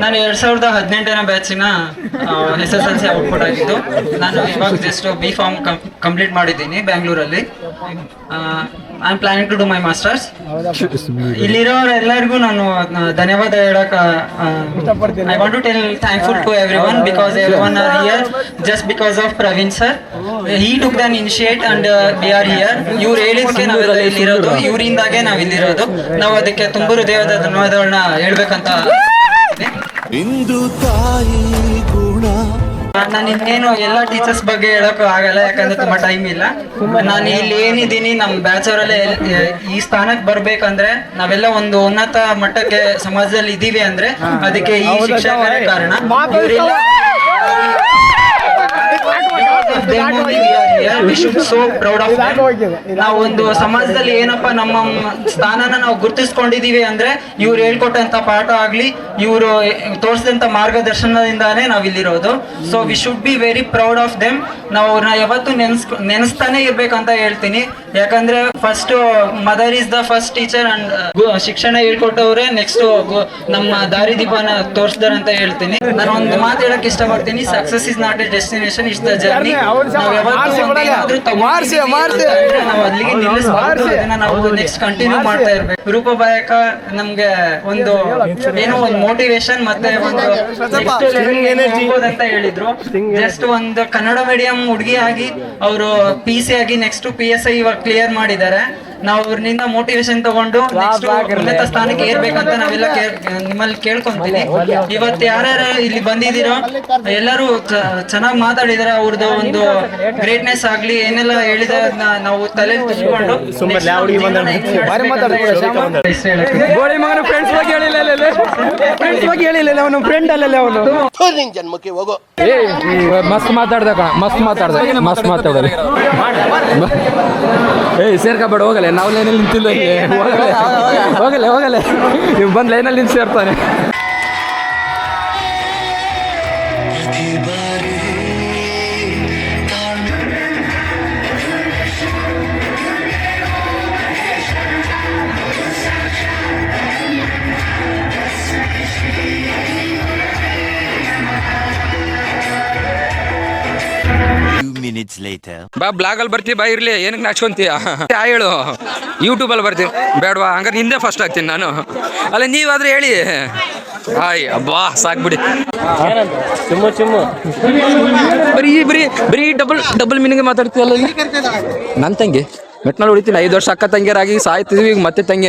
ನಾನು ಎರಡ್ ಸಾವಿರದ ಹದಿನೆಂಟನೇ ಬ್ಯಾಚಿನ S S L C output ಆಗಿದ್ದು ನಾನು ಇವಾಗ ಜಸ್ಟ್ ಬಿ ಫಾರ್ಮ್ ಕಂಪ್ಲೀಟ್ ಮಾಡಿದ್ದೀನಿ ಬ್ಯಾಂಗ್ಳೂರಲ್ಲಿ I am planning to do my masters ಇಲ್ಲಿರೋರೆಲ್ಲರಿಗೂ ನಾನು ಧನ್ಯವಾದ ಹೇಳಕ್ I want to tell thankful to everyone because everyone are here just because of Praveen sir he took then initiate and we are here ಇವ್ರು ಹೇಳಿದಕ್ಕೆ ನಾವೆಲ್ಲ ಇಲ್ಲಿರೋದು ಇವರಿಂದಾಗೆ ನಾವು ಇಲ್ಲಿರೋದು. ನಾವು ಅದಕ್ಕೆ ತುಂಬ ಹೃದಯದ ಧನ್ಯವಾದಗಳನ್ನ ಹೇಳ್ಬೇಕಂತ. ನಾನು ಇನ್ನೇನು ಎಲ್ಲ ಟೀಚರ್ಸ್ ಬಗ್ಗೆ ಹೇಳಕ್ ಆಗಲ್ಲ ಯಾಕಂದ್ರೆ ತುಂಬಾ ಟೈಮ್ ಇಲ್ಲ. ನಾನು ಇಲ್ಲಿ ಏನಿದ್ದೀನಿ ನಮ್ ಬ್ಯಾಚ್ ಅವರೆಲ್ಲ ಈ ಸ್ಥಾನಕ್ಕೆ ಬರ್ಬೇಕಂದ್ರೆ ನಾವೆಲ್ಲ ಒಂದು ಉನ್ನತ ಮಟ್ಟಕ್ಕೆ ಸಮಾಜದಲ್ಲಿ ಇದೀವಿ ಅಂದ್ರೆ ಅದಕ್ಕೆ ಈ ಶಿಕ್ಷಕರೇ ಕಾರಣ. ಸೋ ಪ್ರೌಡ್ ಆಫ್ ನಾವು ಒಂದು ಸಮಾಜದಲ್ಲಿ ಏನಪ್ಪ ನಮ್ಮ ಸ್ಥಾನನ ನಾವು ಗುರುತಿಸ್ಕೊಂಡಿದೀವಿ ಅಂದ್ರೆ ಇವ್ರು ಹೇಳ್ಕೊಟ್ಟಂತ ಪಾಠ ಆಗ್ಲಿ ಇವರು ತೋರಿಸಿದಂತ ಮಾರ್ಗದರ್ಶನದಿಂದಾನೇ ನಾವ್ ಇಲ್ಲಿರೋದು. So we should be very proud of them ನಾವು ಅವ್ರನ್ನ ಯಾವತ್ತು ನೆನ್ಸ್ ನೆನೆಸ್ತಾನೆ ಇರ್ಬೇಕಂತ ಹೇಳ್ತೀನಿ. ಯಾಕಂದ್ರೆ first mother is the first teacher and ಶಿಕ್ಷಣ ಹೇಳ್ಕೊಟ್ಟವ್ರೆ ನೆಕ್ಸ್ಟ್ ನಮ್ಮ ದಾರಿ ದೀಪನ ತೋರಿಸ್ದಾರೆ ಅಂತ ಹೇಳ್ತೀನಿ. ನಾನು ಒಂದು ಮಾತು ಹೇಳಕ್ ಇಷ್ಟಪಡ್ತೀನಿ success is not a destination is the journey ನಾವು ಯಾವತ್ತೂ ಅಲ್ಲಿಗೆ ನಿಲ್ಲಿಸ್ಬಾರ್ದು. ಅದನ್ನ ನಾವು ನೆಕ್ಸ್ಟ್ ಕಂಟಿನ್ಯೂ ಮಾಡ್ತಾ ಇರ್ಬೇಕು. ರೂಪಭಾಯಕ ನಮ್ಗೆ ಒಂದು ಏನೋ ಒಂದು ಮೋಟಿವೇಶನ್ ಮತ್ತೆ ಒಂದು ಅಂತ ಹೇಳಿದ್ರು. ಜಸ್ಟ್ ಒಂದು ಕನ್ನಡ ಮೀಡಿಯಂ ಹುಡುಗಿ ಆಗಿ ಅವರು ಪಿ ಸಿ ಆಗಿ ನೆಕ್ಸ್ಟ್ ಪಿ ಎಸ್ ಐ ಇವಾಗ ಕ್ಲಿಯರ್ ಮಾಡಿದ್ದಾರೆ. ನಾವು ಅವ್ರನಿಂದ ಮೋಟಿವೇಶನ್ ತಗೊಂಡು ನೆಕ್ಸ್ಟ್ ಉನ್ನತ ಸ್ಥಾನಕ್ಕೆ ಏರ್ಬೇಕಂತ ನಾವೆಲ್ಲ ನಿಮ್ಮಲ್ಲಿ ಕೇಳ್ಕೊಂತೀನಿ. ಇವತ್ತು ಯಾರ್ಯಾರು ಇಲ್ಲಿ ಬಂದಿದ್ದೀರೋ ಎಲ್ಲರೂ ಚೆನ್ನಾಗಿ ಮಾತಾಡಿದಾರೆ. ಅವ್ರದ್ದು ಒಂದು ಗ್ರೇಟ್ನೆಸ್ ಆಗ್ಲಿ ಏನೆಲ್ಲ ಹೇಳಿದ ನಾವು ತಲೆ ತುಂಬಿಕೊಂಡು ಜನ್ಮಕ್ಕೆ ಮಗನ ಫ್ರೆಂಡ್ಸ್ ಬಗ್ಗೆ ಹೇಳಿಲ್ಲ ಫ್ರೆಂಡ್ಸ್ ಬಗ್ಗೆ ಹೇಳಿಲ್ಲ ಅವನು ಫ್ರೆಂಡ್ ಅಲ್ಲಲ್ಲ ಅವನು? ಏ ಮಸ್ತ್ ಮಾತಾಡ್ದ ಕಣ ಮಸ್ತ್ ಮಾತಾಡ್ದ ಮಸ್ತ್ ಮಾತಾಡೋದು. ಸೇರ್ಕ ಸೇರ್ಕೊಬೇಡ ಹೋಗಲೆ. ನಾವು ಲೈನಲ್ಲಿ ನಿಂತಿಲ್ಲ. ಹೋಗಲ್ಲ ಹೋಗಲೆ ಹೋಗಲೆ ನೀವು ಬಂದು ಲೈನಲ್ಲಿ ನಿಂತು ಸೇರ್ತಾನೆ Few ಲೇಟರ್ ಬಾ ಬಾ ಬ್ಲಾಗಲ್ಲಿ ಬರ್ತೀವಿ ಬಾ, ಇರ್ಲಿ. ಏನಕ್ಕೆ ನಾಚ್ಕೊಂತೀಯ? ಹೇಳು ಹೇಳು. ಯೂಟ್ಯೂಬಲ್ಲಿ ಬರ್ತೀನಿ. ಬೇಡವಾ ಹಂಗಾರೆ ಹಿಂದೆ ಫಸ್ಟ್ ಆಗ್ತೀನಿ ನಾನು. ಅಲ್ಲ, ನೀವಾದ್ರೆ ಹೇಳಿ. ಹಾಯ್, ಅಬ್ಬಾ ಸಾಕ್ಬಿಡಿ ಬರೀ ಬರೀ ಬರೀ ಡಬಲ್ ಡಬಲ್ ಮೀನಿಂಗ್ ಮಾತಾಡ್ತೀಯಲ್ಲ ನನ್ನ ನನ್? ತಂಗಿ. ಮೆಟ್ನಲ್ಲಿ ಉಳಿತೀನಿ. ಐದು ವರ್ಷ ಅಕ್ಕ ತಂಗಿಯರಾಗಿ ಸಾಯ್ತಿದ್ವಿ, ಈಗ ಮತ್ತೆ ತಂಗಿ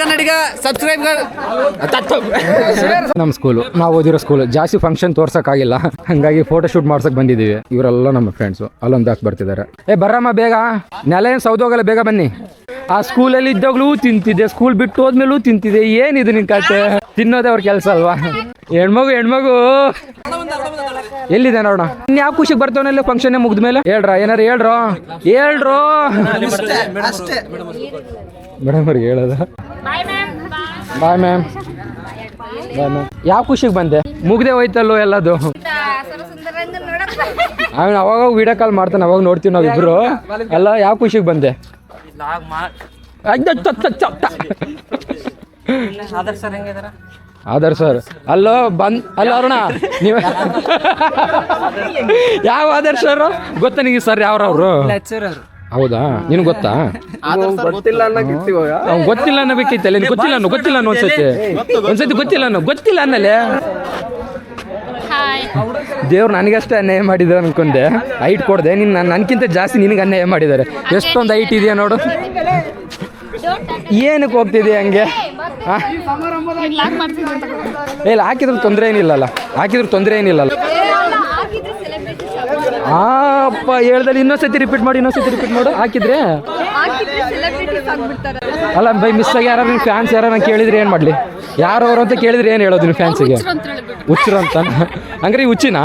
ಕನ್ನಡಿಗ ಸಬ್ಸ್ಕ್ರೈಬ್ ನಮ್ಮ ಸ್ಕೂಲು ನಾವು ಓದಿರೋ ಸ್ಕೂಲ್ ಜಾಸ್ತಿ ಫಂಕ್ಷನ್ ತೋರ್ಸಕ್ಕಾಗಿಲ್ಲ. ಹಂಗಾಗಿ ಫೋಟೋ ಶೂಟ್ ಮಾಡ್ಸಕ್ ಬಂದಿದ್ದೀವಿ ಇವರೆಲ್ಲ ನಮ್ಮ ಫ್ರೆಂಡ್ಸು ಅಲ್ಲೊಂದು ಹಾಕಿ ಬರ್ತಿದ್ದಾರೆ ಏ ಬರ್ರಮ್ಮ ಬೇಗ. ನೆಲ ಏನು ಸೌದೋಗಲ್ಲ ಬೇಗ ಬನ್ನಿ. ಆ ಸ್ಕೂಲಲ್ಲಿ ಇದ್ದಾಗಲೂ ತಿಂತಿದ್ದೆ. ಸ್ಕೂಲ್ ಬಿಟ್ಟು ಹೋದ್ಮೇಲೂ ತಿಂತಿದ್ದೆ. ಏನಿದೆ ನಿನ್ ಕತೆ? ತಿನ್ನೋದೇ ಅವ್ರ ಕೆಲಸ ಅಲ್ವಾ? ಹೆಣ್ಮಗು ಹೆಣ್ಮಗು. ಎಲ್ಲಿದೆ ನೋಡೋಣ? ಇನ್ ಯಾವ ಖುಷಿಗೆ ಬರ್ತವನಲ್ಲ ಫಂಕ್ಷನ್ ಮುಗಿದ್ಮೇಲೆ? ಹೇಳ್ರ? ಏನಾರ ಹೇಳ್ರೋ? ಹೇಳ್ರೋ? ಮೇಡಮ್ ಅವ್ರಿಗೆ ಹೇಳೋದ? ಬಾಯ್ ಮ್ಯಾಮ್ ಬಾಯ್ ಮ್ಯಾಮ್ ಯಾವ ಖುಷಿಗೆ ಬಂದೆ? ಮುಗ್ದೆ ಹೋಯ್ತಲ್ಲೋ ಎಲ್ಲದು? ಆಮೇಲೆ ಅವಾಗ ವಿಡಿಯೋ ಕಾಲ್ ಮಾಡ್ತಾನೆ ಅವಾಗ ನೋಡ್ತೀವಿ ನಾವು ಇಬ್ರು ಎಲ್ಲ ಯಾವ ಖುಷಿಗೆ ಬಂದೆ? ಅಯ್ಯ, ಆದರ್ ಸರ್ ಅಲ್ಲೋ ಬಂದ್ ಅಲ್ಲ ಅರುಣ ನೀವು ಯಾವ ಆಧಾರ್ ಸರ್ ಗೊತ್ತಾ ನಿಮಗೆ ಸರ್ ಯಾವ್ರವ್ರು? ಹೌದಾ? ನಿನ್ ಗೊತ್ತಾ? ಗೊತ್ತಿಲ್ಲ ಗೊತ್ತಿಲ್ಲ ಅನ್ನಬೇಕಿತ್ತಲ್ಲ ನಿನ್ಗೆ ಗೊತ್ತಿಲ್ಲ ಅನ್ನೋ ಗೊತ್ತಿಲ್ಲ ಅನ್ನೋ ಒಂದ್ಸತಿ. ಒಂದ್ಸತಿ ಗೊತ್ತಿಲ್ಲ ಅನ್ನೋ ಗೊತ್ತಿಲ್ಲ ಅನ್ನಲೇ ದೇವ್ರು ನನಗಷ್ಟೇ ಅನ್ಯಾಯ ಮಾಡಿದ್ರು ಅನ್ಕೊಂಡೆ. ಹೈಟ್ ಕೊಡದೆ ನಿನ್ನ ನನ್ಕಿಂತ ಜಾಸ್ತಿ ನಿನಗೆ ಅನ್ಯಾಯ ಮಾಡಿದ್ದಾರೆ. ಎಷ್ಟೊಂದು ಹೈಟ್ ಇದೆಯಾ ನೋಡು. ಏನಕ್ಕೆ ಹೋಗ್ತಿದ್ಯಾ ಹಂಗೆ? ಇಲ್ಲ ಹಾಕಿದ್ರು ತೊಂದರೆ ಏನಿಲ್ಲಲ್ಲ. ಹಾಕಿದ್ರು ತೊಂದರೆ ಏನಿಲ್ಲಲ್ಲ. ಆ ಅಪ್ಪ ಹೇಳ್ದಲ್ಲಿ ಇನ್ನೊಂದ್ಸತಿ ರಿಪೀಟ್ ಮಾಡಿ ಇನ್ನೊಂದ್ಸತಿ ರಿಪೀಟ್ ಮಾಡು. ಹಾಕಿದ್ರೆ? ಅಲ್ಲ ಬೈ ಮಿಸ್ ಆಗಿ ಯಾರು ಫ್ಯಾನ್ಸ್ ಫ್ಯಾನ್ಸ್ ಯಾರು ಕೇಳಿದ್ರೆ ಏನು ಮಾಡಲಿ? ಯಾರು ಅವರು ಅಂತ ಕೇಳಿದ್ರೆ ಏನು ಹೇಳೋದು ನಿಮ್ಮ ಫ್ಯಾನ್ಸಿಗೆ ಹುಚ್ಚರು ಅಂತ. ಹಂಗ್ರಿ ಈ ಹುಚ್ಚಿನಾ?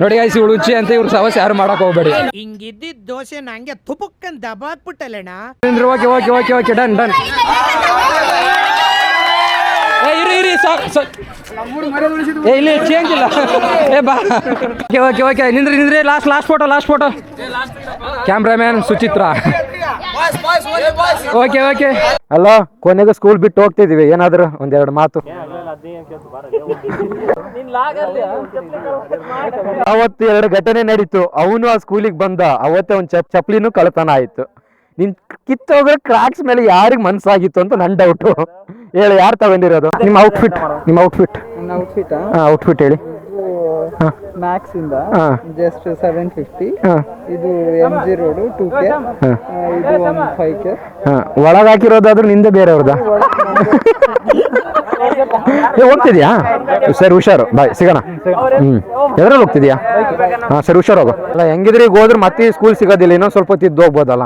ನೋಡಿ ಗಾಯ್ಸ್ ಇವಳು ಹುಚ್ಚಿ ಅಂತ ಇವ್ರು ಸವಾಸ ಯಾರು ಮಾಡಕ್ ಹೋಗ್ಬೇಡಿ. ಹಿಂಗಿದ್ದಿದ್ ದೋಸೆ ನಂಗೆ ತುಪುಕ್ಕನ್ ದಬಾಕ್ಬಿಟ್ಟಲ್ಲಣ್ಣ? Okay okay okay okay done done ಇರಿ ಇರಿ ಸಾಕ್ ಏ, ಇಲ್ಲಿ ಚೇಂಜ್ ಇಲ್ಲ. ಏ, ಬಾ. ಓಕೆ ಓಕೆ ಓಕೆ, ನಿಂದ್ರಿ ನಿಂದ್ರಿ. Last last photo last photo cameraman Suchitra. Okay okay. ಅಲ್ಲ ಕೊನೆಗೆ ಸ್ಕೂಲ್ ಬಿಟ್ಟು ಹೋಗ್ತಿದೀವಿ ಏನಾದ್ರು ಒಂದೆರಡು ಮಾತು. ಅವತ್ತು ಎರಡು ಘಟನೆ ನಡೀತು. ಅವನು ಆ ಸ್ಕೂಲಿಗೆ ಬಂದ. ಅವತ್ತೇ ಒಂದು ಚಪ್ ಚಪ್ಲಿನೂ ಕಳತನ ಆಯ್ತು. ನಿನ್ ಕಿತ್ತೋಗ್ರೆ ಕ್ರಾಕ್ಸ್ ಮೇಲೆ ಯಾರಿಗೆ ಮನ್ಸಾಗಿತ್ತು ಅಂತ ನನ್ನ ಡೌಟು ಹೇಳಿ ಯಾರು ತಗೊಂಡಿರೋದು? ನಿಮ್ಮ ಔಟ್ಫಿಟ್ ನಿಮ್ಮ ಔಟ್ಫಿಟ್ ಔಟ್ಫಿಟ್ ಹಾಂ ಔಟ್ಫಿಟ್ ಹೇಳಿ. ಮ್ಯಾಕ್ಸ್ ಇಂದ ಹಾಂ. ಜಸ್ಟ್ ಸೆವೆನ್ ಫಿಫ್ಟಿ ಹಾಂ. ಇದು M G road two K ಇದು ಒಂದು ಫೈವ್ ಕೆ ಹಾಂ. ಒಳಗೆ ಹಾಕಿರೋದಾದ್ರೂ ನಿಂದೆ ಬೇರೆಯವ್ರದ್ದು ಏ ಹೋಗ್ತಿದ್ಯಾ? ಸರಿ ಹುಷಾರು. ಬಾಯ್ ಸಿಗೋಣ. ಹ್ಞೂ ಎದ್ರಲ್ಲಿ ಹೋಗ್ತಿದ್ಯಾ? ಹಾಂ ಸರಿ ಹುಷಾರು ಹೋಗು. ಅಲ್ಲ ಹೆಂಗಿದ್ರೆ ಈಗ ಹೋದ್ರೆ ಮತ್ತೆ ಸ್ಕೂಲ್ ಸಿಗೋದಿಲ್ಲ ಇನ್ನೊಂದು ಸ್ವಲ್ಪ ಹೊತ್ತು ಇದ್ದು ಹೋಗ್ಬೋದಲ್ಲ?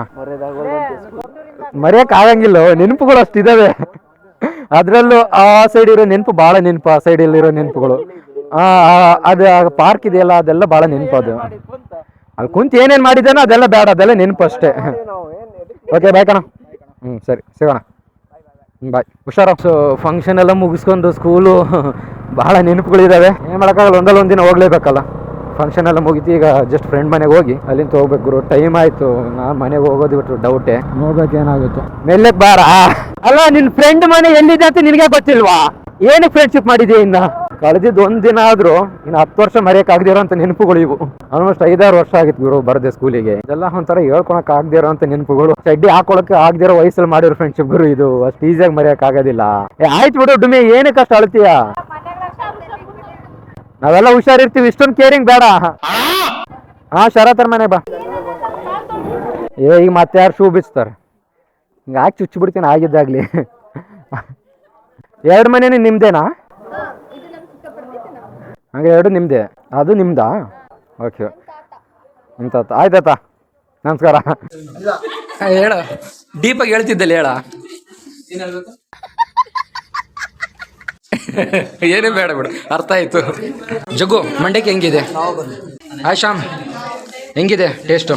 ಮರೆಯಕ್ ಆಗಂಗಿಲ್ಲ ನೆನಪುಗಳು ಅಷ್ಟು ಇದಾವೆ. ಅದ್ರಲ್ಲೂ ಆ ಸೈಡ್ ಇರೋ ನೆನಪು ಭಾಳ ನೆನಪು, ಆ ಸೈಡ್ ಇರೋ ನೆನಪುಗಳು. ಅದು ಪಾರ್ಕ್ ಇದೆಯಲ್ಲ, ಅದೆಲ್ಲ ಭಾಳ ನೆನಪು ಅದು. ಅಲ್ಲಿ ಕುಂತು ಏನೇನು ಮಾಡಿದ್ದಾನೋ ಅದೆಲ್ಲ ಬೇಡ, ಅದೆಲ್ಲ ನೆನಪು ಅಷ್ಟೇ. ಓಕೆ ಬಾಯ್ ಕಣ. ಹ್ಞೂ ಸರಿ, ಸಿಗೋಣ. ಬಾಯ್ ಹುಷಾರ. ಸೊ ಫಂಕ್ಷನ್ ಎಲ್ಲ ಮುಗಿಸ್ಕೊಂಡು ಸ್ಕೂಲು ಭಾಳ ನೆನಪುಗಳಿದ್ದಾವೆ ಏನು ಮಾಡೋಕ್ಕಾಗಲ್ಲ, ಒಂದಲ್ಲ ಒಂದಿನ ಹೋಗ್ಲೇಬೇಕಲ್ಲ. ಫಂಕ್ಷನ್ ಎಲ್ಲ ಮುಗಿತು ಈಗ ಜಸ್ಟ್ ಫ್ರೆಂಡ್ ಮನೆಗೆ ಹೋಗಿ. ಅಲ್ಲಿಂದ ಹೋಗ್ಬೇಕು ಗುರು. ಟೈಮ್ ಆಯ್ತು. ನಾನು ಮನೆಗೆ ಹೋಗೋದು ಬಿಟ್ರು ಡೌಟೇ ನೋಡ್ಬೇಕು ಏನಾಗುತ್ತೋ ಮೆಲ್ಲಕ್ ಬಾರ. ಅಲ್ಲ ನಿನ್ ಫ್ರೆಂಡ್ ಮನೆ ಎಲ್ಲಿದೆ ಅಂತ ನಿನಗೆ ಗೊತ್ತಿಲ್ವಾ? ಏನಕ್ಕೆ ಫ್ರೆಂಡ್ಶಿಪ್ ಮಾಡಿದ್ಯಾ ಇನ್ನ? ಕಳೆದಿದ್ದು ಒಂದ್ ದಿನ ಆದ್ರೂ ಇನ್ನು ಹತ್ತು ವರ್ಷ ಮರೆಯಕ್ ಆಗದಿರೋ ಅಂತ ನೆನಪುಗಳು ಇವು. ಆಲ್ಮೋಸ್ಟ್ ಐದಾರು ವರ್ಷ ಆಗಿತ್ತು ಗುರು ಬರದೆ ಸ್ಕೂಲಿಗೆ ಇದೆಲ್ಲ ಒಂಥರ ಹೇಳ್ಕೊಳಕ್ ಆಗದಿರೋ ಅಂತ ನೆನಪುಗಳು. ಚಡ್ಡಿ ಹಾಕೊಳಕ್ಕೆ ಆಗದಿರೋ ವಯಸ್ಸಲ್ಲಿ ಮಾಡಿರೋ ಫ್ರೆಂಡ್ಶಿಪ್ ಗುರು ಇದು. ಅಷ್ಟು ಈಸಿಯಾಗಿ ಮರೆಯಕ್ ಆಗೋದಿಲ್ಲ ಏ ಆಯ್ತು ಬಿಡು ಡುಮಿ ಏನಕ್ಕೆ ಅಷ್ಟು ಅಳ್ತೀಯ? ನಾವೆಲ್ಲ ಹುಷಾರಿರ್ತೀವಿ, ಇಷ್ಟೊಂದು ಕೇರಿಂಗ್ ಬೇಡ. ಹಾ, ಶರತರ್ ಮನೆ ಬಾ. ಏ, ಈಗ ಮತ್ತೆ ಯಾರು ಶೂ ಬಿಚ್ತಾರೆ? ಹಿಂಗೆ ಹಾಕಿ ಚುಚ್ಚಿ ಬಿಡ್ತೀನಿ ಆಗಿದ್ದಾಗ್ಲಿ. ಎರಡು ಮನೆ ನಿಮ್ದೇನಾ? ಹಂಗೆ ಎರಡು ನಿಮ್ಮದೇ ಅದು ನಿಮ್ದಾ? ಓಕೆ ಇಂತ ಆಯ್ತಾ ನಮಸ್ಕಾರ. ಹೇಳ. ಡೀಪಾಗಿ ಹೇಳ್ತಿದ್ದಲ್ಲಿ ಹೇಳ. ಏನೇ ಬೇಡ ಬಿಡು, ಅರ್ಥ ಆಯ್ತು. ಜಗ್ಗು, ಮಂಡಕ್ಕಿ ಹೆಂಗಿದೆ? ಶ್ಯಾಮ್, ಹೆಂಗಿದೆ ಟೇಸ್ಟು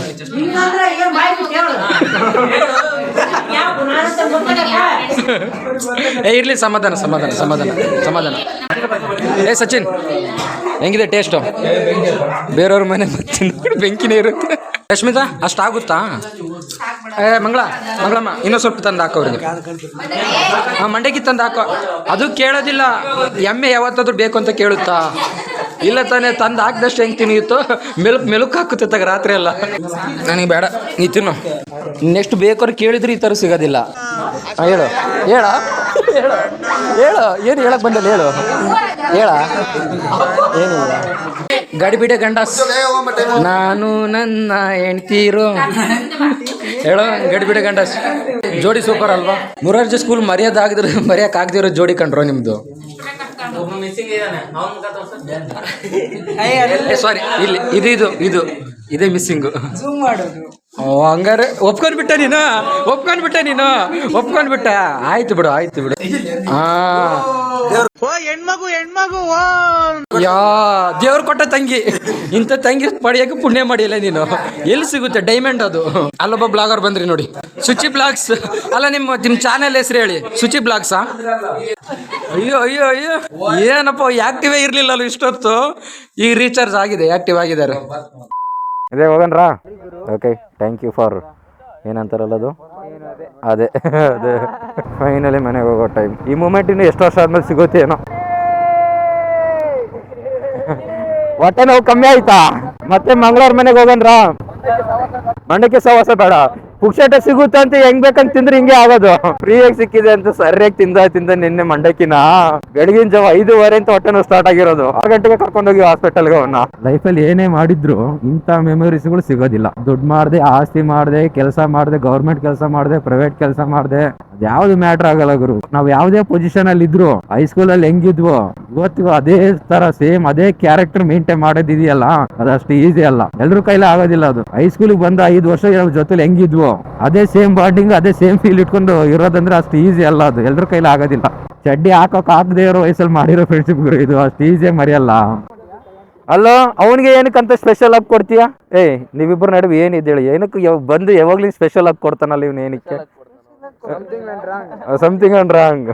ಏ, ಇರ್ಲಿ, ಸಮಾಧಾನ ಸಮಾಧಾನ ಸಮಾಧಾನ ಸಮಾಧಾನ. ಏ, ಸಚಿನ್, ಹೆಂಗಿದೆ ಟೇಸ್ಟು ಬೇರೆಯವ್ರ ಮನೆ ತಿಂದ್ರೆ ಬೆಂಕಿನೇ ಇರುತ್ತೆ. ರಶ್ಮಿತಾ ಅಷ್ಟಾಗುತ್ತಾ ಏ, ಮಂಗಳ, ಮಂಗಳಮ್ಮ ಇನ್ನೂ ಸ್ವಲ್ಪ ತಂದು ಹಾಕೋ ಅವ್ರಿಗೆ. ಹಾಂ ಮಂಡಕ್ಕಿ ತಂದು ಹಾಕೋ. ಅದು ಕೇಳೋದಿಲ್ಲ. ಎಮ್ಮೆ ಯಾವತ್ತಾದ್ರೂ ಬೇಕು ಅಂತ ಕೇಳುತ್ತಾ? ಇಲ್ಲ ತಾನೇ, ತಂದು ಹಾಕಿದಷ್ಟು ಹೆಂಗೆ ತಿನ್ನಿತ್ತು? ಮೆಲುಕ್, ಮೆಲುಕು ಹಾಕುತ್ತೆ ತಗ ರಾತ್ರಿ ಎಲ್ಲ. ನನಗೆ ಬೇಡ. ನೀ ತಿನ್ನು. ನೆಕ್ಸ್ಟ್ ಬೇಕಾದ್ರೆ ಕೇಳಿದ್ರೆ ಈ ಥರ ಸಿಗೋದಿಲ್ಲ. ಹೇಳು. ಹೇಳ? ಹೇಳು. ಹೇಳು. ಏನು ಹೇಳಕ್ ಬಂದಲ್ಲ, ಹೇಳು. ಹೇಳ. ಏನಿಲ್ಲ. ಗಡಿಬಿಡೆ ಗಂಡ. ನಾನು ನನ್ನ ಹೆಣ್ತೀರು ಹೇಳೋ ಗಡಿಬಿಡ ಗಂಡ. ಜೋಡಿ ಸೂಪರ್ ಅಲ್ವಾ? ಮುರಾರ್ಜಿ ಸ್ಕೂಲ್ ಮರ್ಯಾದಾಗದ್ರೆ ಮರ್ಯಾಕ್ ಆಗದಿರೋ ಜೋಡಿ ಕಂಡ್ರೋ ನಿಮ್ದು? ಸಾರಿ ಇಲ್ಲಿ ಇದು ಇದು ಇದು ಇದೇ ಮಿಸ್ಸಿಂಗು ಓ ಒಪ್ಕೊಂಡ್ ಬಿಟ್ಟ ನೀನು? ಒಪ್ಕೊಂಡ್ ಬಿಟ್ಟ ನೀನು? ಒಪ್ಕೊಂಡ್ ಬಿಟ್ಟ ಆಯ್ತು ಬಿಡು ಆಯ್ತು ಬಿಡು. ಹಾ ಹೆಣ್ಮಗು ಹೆಣ್ಮಗು ಯಾ ದೇವ್ರು ಕೊಟ್ಟ ತಂಗಿ. ಇಂಥ ತಂಗಿ ಪಡೆಯಕ್ಕೆ ಪುಣ್ಯ ಮಾಡಿಲ್ಲ ನೀನು. ಎಲ್ಲಿ ಸಿಗುತ್ತೆ ಡೈಮಂಡ್ ಅದು? ಅಲ್ಲೊಬ್ಬ ಬ್ಲಾಗರ್ ಬಂದ್ರಿ ನೋಡಿ. ಸುಚಿ ಬ್ಲಾಗ್ಸ್ ಅಲ್ಲ ನಿಮ್ಮ ನಿಮ್ ಚಾನೆಲ್ ಹೆಸರು ಹೇಳಿ. ಸುಚಿ ಬ್ಲಾಗ್ಸ್ ಅಯ್ಯೋ ಅಯ್ಯೋ ಅಯ್ಯೋ. ಏನಪ್ಪ ಆಕ್ಟಿವೇ ಇರ್ಲಿಲ್ಲ ಅಲ್ಲ ಇಷ್ಟೊತ್ತು? ಈಗ ರೀಚಾರ್ಜ್ ಆಗಿದೆ ಆಕ್ಟಿವ್ ಆಗಿದ್ದಾರೆ. ಅದೇ ಹೋಗನ್ರಾ? ಓಕೆ ಥ್ಯಾಂಕ್ ಯು ಫಾರ್ ಏನಂತಾರಲ್ಲ ಅದು? ಅದೇ. ಅದೇ ಫೈನಲಿ ಮನೆಗೆ ಹೋಗೋ ಟೈಮ್ ಈ ಮೂಮೆಂಟ್ ಇನ್ನು ಎಷ್ಟು ವರ್ಷ ಆದ್ಮೇಲೆ ಸಿಗುತ್ತೆ ಏನೋ? ಹೊಟ್ಟೆ ನೋವು ಕಮ್ಮಿ ಆಯ್ತಾ? ಮತ್ತೆ ಮಂಗಳವಾರ ಮನೆಗೆ ಹೋಗನ್ರಾ? ಮಂಡಕ್ಕೆ ಸವಾಸ ಬೇಡ. ಪುಕ್ಷಟ ಸಿಗುತ್ತೆ ಅಂತ ಹೆಂಗ್ ಬೇಕಂತ ತಿಂದ್ರೆ ಹಿಂಗೆ ಆಗೋದು. ಫ್ರೀಯಾಗಿ ಸಿಕ್ಕಿದೆ ಅಂತ ಸರಿಯಾಗಿ ತಿಂದ ತಿಂದ ನಿನ್ನೆ ಮಂಡಕ್ಕಿನ. ಬೆಳಗಿನ ಜಾವ ಐದುವರೆ ಅಂತ ಹೊಟ್ಟೆ ನೋವು ಸ್ಟಾರ್ಟ್ ಆಗಿರೋದು. ಆರು ಗಂಟೆಗೆ ಕರ್ಕೊಂಡೋಗಿ ಹಾಸ್ಪಿಟಲ್ಗೆ ಅವನ್ನ ಲೈಫಲ್ಲಿ ಏನೇ ಮಾಡಿದ್ರು ಇಂಥ ಮೆಮೊರೀಸ್ಗಳು ಸಿಗೋದಿಲ್ಲ. ದುಡ್ಡು ಮಾಡ್ದೆ, ಆಸ್ತಿ ಮಾಡ್ದೆ, ಕೆಲಸ ಮಾಡ್ದೆ ಗೌರ್ಮೆಂಟ್ ಕೆಲಸ ಮಾಡ್ದೆ ಪ್ರೈವೇಟ್ ಕೆಲಸ ಮಾಡ್ದೆ. ಯಾವ್ದು ಮ್ಯಾಟ್ರ್ ಆಗಲ್ಲ ಗುರು. ನಾವ್ ಯಾವ್ದೇ ಪೊಸಿಷನ್ ಅಲ್ಲಿ ಇದ್ರು ಹೈಸ್ಕೂಲ್ ಅಲ್ಲಿ ಹೆಂಗಿದ್ವು, ಇವತ್ತಿಗೂ ಅದೇ ತರ ಸೇಮ್ ಅದೇ ಕ್ಯಾರೆಕ್ಟರ್ ಮೇಂಟೈನ್ ಮಾಡೋದಿದೆಯಲ್ಲ ಅದಷ್ಟು ಈಸಿ ಅಲ್ಲ. ಎಲ್ರ ಕೈಲಿ ಆಗೋದಿಲ್ಲ ಅದು. ಹೈಸ್ಕೂಲಿಗೆ ಬಂದ ಐದು ವರ್ಷ ಜೊತೆಲಿ ಹೆಂಗಿದ್ವು, ಅದೇ ಸೇಮ್ ಬಾಂಡಿಂಗ್ ಅದೇ ಸೇಮ್ ಫೀಲ್ ಇಟ್ಕೊಂಡು ಇರೋದಂದ್ರೆ ಅಷ್ಟು ಈಸಿ ಅಲ್ಲ ಅದು. ಎಲ್ರ ಕೈಲಿ ಆಗೋದಿಲ್ಲ. ಚಡ್ಡಿ ಹಾಕೋಕ್ ಹಾಕದೇ ಇರೋ ವಯಸ್ಸಲ್ಲಿ ಮಾಡಿರೋ ಫ್ರೆಂಡ್ಶಿಪ್ ಇದು ಅಷ್ಟು ಈಸಿ ಮರೆಯಲ್ಲ. ಅಲ್ಲೋ ಅವನಿಗೆ ಏನಕ್ಕಂತ ಸ್ಪೆಷಲ್ ಆಗಿ ಕೊಡ್ತೀಯಾ? ಏಯ್ ನೀವಿಬ್ಬರ ನಡುವೆ ಏನಿದೆ ಹೇಳಿ ಏನಕ್ಕೆ ಬಂದು ಯಾವಾಗ್ಲೂ ಸ್ಪೆಷಲ್ ಆಗಿ ಕೊಡ್ತಾನಲ್ಲ ಇವ್ನು ಏನಕ್ಕೆ? ಸಮಥಿಂಗ್ ಅಂಡ್ ರಾಂಗ್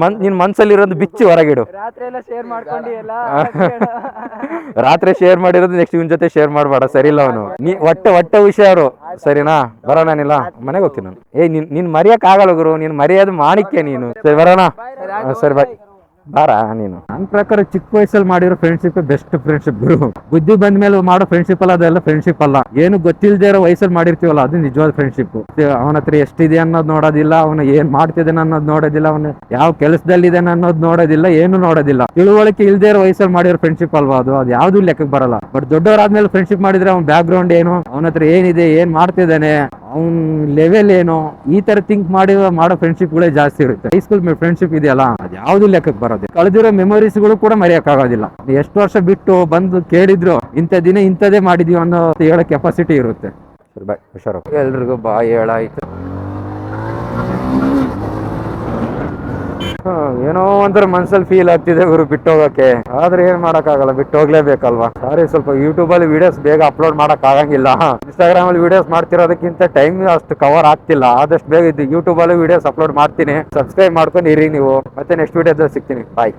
ಮನ್ ನಿನ್ ಮನ್ಸಲ್ಲಿರೋದು ಬಿಚ್ಚಿ ಹೊರಗಿಡು. ರಾತ್ರಿ ಶೇರ್ ಮಾಡಿರೋದು ನೆಕ್ಸ್ಟ್ ಇವನ್ ಜೊತೆ ಶೇರ್ ಮಾಡಬೇಡ. ಸರಿಲ್ಲ ಅವನು. ನೀ ಒಟ್ಟೆ ಒಟ್ಟೆ ಹುಷಾರು ಸರಿನಾ? ಬರೋಣನಿಲ್ಲ ಮನೆಗೆ ಹೋಗ್ತೀನಿ ನಾನು. ಏ ನಿನ್ ನಿನ್ ಮರಿಯಕ್ ಆಗಲ್ಲ ಗುರು. ನೀನ್ ಮರ್ಯಾದ ಮಾಣಿಕ್ಯ ನೀನು. ಸರಿ ಬರೋಣ? ಸರಿ ಬಾಯ್ ಬಾರ ನೀನು. ನನ್ನ ಪ್ರಕಾರ ಚಿಕ್ಕ ವಯಸ್ಸಲ್ಲಿ ಮಾಡಿರೋ ಫ್ರೆಂಡ್ಶಿಪ್ ಬೆಸ್ಟ್ ಫ್ರೆಂಡ್ಶಿಪ್ ಗುರು. ಬುದ್ಧಿ ಬಂದ ಮೇಲೆ ಮಾಡೋ ಫ್ರೆಂಡ್ಶಿಪ್ ಅಲ್ಲ, ಅದೆಲ್ಲ ಫ್ರೆಂಡ್ಶಿಪ್ ಅಲ್ಲ. ಏನು ಗೊತ್ತಿಲ್ಲದೆ ಇರೋ ವಯಸ್ಸಲ್ಲಿ ಮಾಡಿರ್ತೀವಲ್ಲ, ಅದು ನಿಜವಾದ ಫ್ರೆಂಡ್ಶಿಪ್ ಅವನ ಹತ್ರ ಎಷ್ಟಿದೆ ಅನ್ನೋದು ನೋಡೋದಿಲ್ಲ, ಅವನು ಏನ್ ಮಾಡ್ತಿದ್ದಾನೆ ಅನ್ನೋದು ನೋಡೋದಿಲ್ಲ, ಅವನು ಯಾವ ಕೆಲಸದಲ್ಲಿದ್ದಾನೆ ಅನ್ನೋದು ನೋಡೋದಿಲ್ಲ, ಏನು ನೋಡೋದಿಲ್ಲ. ತಿಳುವಳಿಕೆ ಇಲ್ದೇ ಇರೋ ವಯಸ್ಸಲ್ಲಿ ಮಾಡಿರೋ ಫ್ರೆಂಡ್ಶಿಪ್ ಅಲ್ವಾ ಅದು? ಅದು ಯಾವ್ದು ಲೆಕ್ಕಕ್ಕೆ ಬರಲ್ಲ. ಬಟ್ ದೊಡ್ಡವರಾದ್ಮೇಲೆ ಫ್ರೆಂಡ್ಶಿಪ್ ಮಾಡಿದ್ರೆ ಅವನ ಬ್ಯಾಕ್ ಗ್ರೌಂಡ್ ಏನು, ಅವನ ಹತ್ರ ಏನಿದೆ, ಏನ್ ಮಾಡ್ತಿದ್ದಾನೆ ಅವ್ನ್ ಲೆವೆಲ್ ಏನೋ, ಈ ತರ ಥಿಂಕ್ ಮಾಡಿ, ಮಾಡೋ ಫ್ರೆಂಡ್ಶಿಪ್ಗಳೇ ಜಾಸ್ತಿ ಇರುತ್ತೆ. ಹೈಸ್ಕೂಲ್ ಫ್ರೆಂಡ್ಶಿಪ್ ಇದೆಯಲ್ಲ, ಅದು ಯಾವ್ದು ಲೆಕ್ಕಕ್ಕೆ ಬರೋದು ಕಳೆದಿರೋ ಮೆಮೊರೀಸ್ಗಳು ಕೂಡ ಮರೆಯೋಕ್ಕಾಗೋದಿಲ್ಲ ಎಷ್ಟು ವರ್ಷ ಬಿಟ್ಟು ಬಂದು ಕೇಳಿದ್ರು, ಇಂಥ ದಿನ ಇಂಥದೇ ಮಾಡಿದೀವಿ ಅನ್ನೋ ಹೇಳೋ ಕೆಪಾಸಿಟಿ ಇರುತ್ತೆ. ಸರಿ ಬಾಯ್ ಹುಷಾರು. ಎಲ್ರಿಗೂ ಬಾಯ್ ಹೇಳಾಯ್ತು. ಏನೋ ಒಂಥರ ಮನ್ಸಲ್ಲಿ ಫೀಲ್ ಆಗ್ತಿದೆ ಇವರು ಬಿಟ್ಟು ಹೋಗಕ್ಕೆ ಆದ್ರೆ ಏನ್ ಮಾಡಕ್ ಆಗಲ್ಲ ಬಿಟ್ಟು ಹೋಗ್ಲೇಬೇಕಲ್ವಾ ಸಾರಿ ಸ್ವಲ್ಪ ಯೂಟ್ಯೂಬ್ ಅಲ್ಲಿ ವಿಡಿಯೋಸ್ ಬೇಗ ಅಪ್ಲೋಡ್ ಮಾಡಕ್ ಆಗಂಗಿಲ್ಲ ಇನ್ಸ್ಟಾಗ್ರಾಮ್ ಅಲ್ಲಿ ವಿಡಿಯೋಸ್ ಮಾಡ್ತಿರೋದಕ್ಕಿಂತ ಟೈಮ್ ಅಷ್ಟು ಕವರ್ ಆಗ್ತಿಲ್ಲ. ಆದಷ್ಟು ಬೇಗ ಇದು ಯೂಟ್ಯೂಬ್ ಅಲ್ಲಿ ವಿಡಿಯೋಸ್ ಅಪ್ಲೋಡ್ ಮಾಡ್ತೀನಿ. ಸಬ್ಸ್ಕ್ರೈಬ್ ಮಾಡ್ಕೊಂಡು ಇರಿ ನೀವು. ಮತ್ತೆ ನೆಕ್ಸ್ಟ್ ವಿಡಿಯೋದಲ್ಲಿ ಸಿಗ್ತೀನಿ. ಬಾಯ್